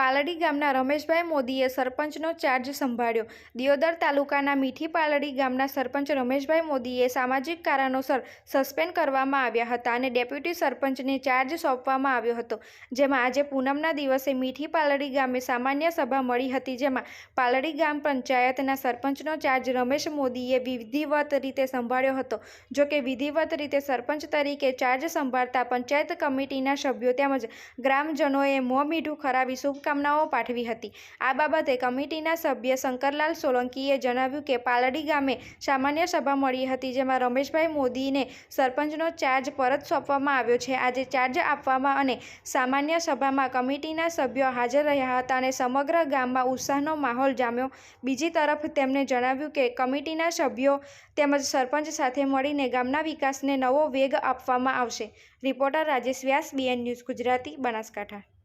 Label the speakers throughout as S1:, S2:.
S1: પાલડી ગામના રમેશભાઈ મોદીએ સરપંચનો ચાર્જ સંભાળ્યો. દિયોદર તાલુકાના મીઠી પાલડી ગામના સરપંચ રમેશભાઈ મોદીએ સામાજિક કારણોસર સસ્પેન્ડ કરવામાં આવ્યા હતા અને ડેપ્યુટી સરપંચને ચાર્જ સોંપવામાં આવ્યો હતો. જેમાં આજે પૂનમના દિવસે મીઠી પાલડી ગામે સામાન્ય સભા મળી હતી જેમાં પાલડી ગામ પંચાયતના સરપંચનો ચાર્જ રમેશ મોદીએ વિધિવત રીતે સંભાળ્યો હતો. જો કે વિધિવત રીતે સરપંચ તરીકે ચાર્જ સંભાળતા પંચાયત કમિટીના સભ્યો તેમજ ગ્રામજનોએ મોં મીઠું ખરાવી શુભકામનાઓ પાઠવી હતી. આ બાબતે કમિટીના સભ્ય શંકરલાલ સોલંકીએ જણાવ્યું કે પાલડી ગામે સામાન્ય સભા મળી હતી જેમાં રમેશભાઈ મોદીને સરપંચનો ચાર્જ પરત સોંપવામાં આવ્યો છે. આજે ચાર્જ આપવામાં અને સામાન્ય સભામાં કમિટીના સભ્યો હાજર રહ્યા હતા અને સમગ્ર ગામમાં ઉત્સાહનો માહોલ જામ્યો. બીજી તરફ તેમણે જણાવ્યું કે કમિટીના સભ્યો તેમજ સરપંચ સાથે મળીને ગામના વિકાસને નવો વેગ આપવામાં આવશે. Reporter Rajesh Vyas, BN news Gujarati, Banaskantha.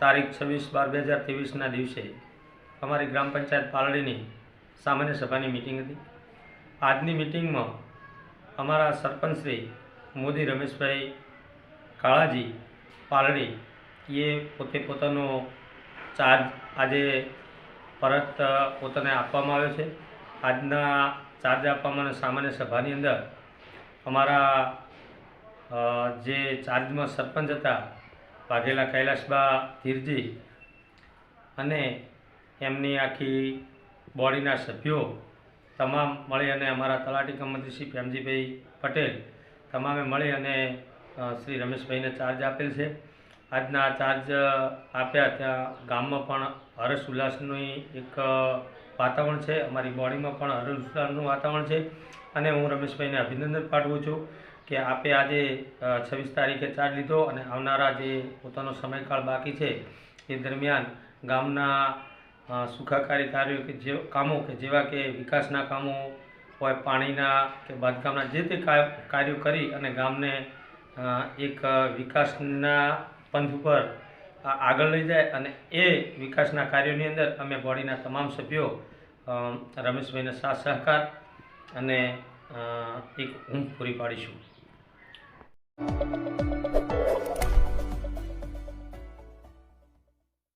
S2: તારીખ છવ્વીસ બાર બે હજાર ત્રેવીસના દિવસે અમારી ગ્રામ પંચાયત પાલડીની સામાન્ય સભાની મિટિંગ હતી. આજની મિટિંગમાં અમારા સરપંચ શ્રી મોદી રમેશભાઈ કાળાજી પાલડી એ પોતે પોતાનો ચાર્જ આજે પરત પોતાને આપવામાં આવ્યો છે. આજના ચાર્જ આપવામાં સામાન્ય સભાની અંદર અમારા જે ચાર્જમાં સરપંચ હતા વાઘેલા કૈલાસબા ધીરજી અને એમની આખી બોડીના સભ્યો તમામ મળી અને અમારા તલાટી કમ શ્રી પ્રેમજીભાઈ પટેલ તમામે મળી અને શ્રી રમેશભાઈને ચાર્જ આપેલ છે. આજના ચાર્જ આપ્યા ત્યાં ગામમાં પણ હર્ષ ઉલ્લાસનું એક વાતાવરણ છે. અમારી બોડીમાં પણ હર્ષ ઉલ્લાસનું વાતાવરણ છે. અને હું રમેશભાઈને અભિનંદન પાઠવું છું. કે આપે આજે છવ્વીસ તારીખે ચાર્જ લીધો અને આવનારા જે પોતાનો સમયકાળ બાકી છે, એ દરમિયાન ગામના સુખાકારી કાર્યો કે જે, કામો કે જેવા કે વિકાસના કામો હોય, પાણીના કે બાંધકામના, જે તે કાર્યો કરી અને ગામને એક વિકાસના પંથ ઉપર આગળ લઈ જાય અને એ વિકાસના કાર્યોની અંદર અમે બોડીના તમામ સભ્યો રમેશભાઈને સાથ સહકાર અને એક ઊંઘ પૂરી પાડીશું.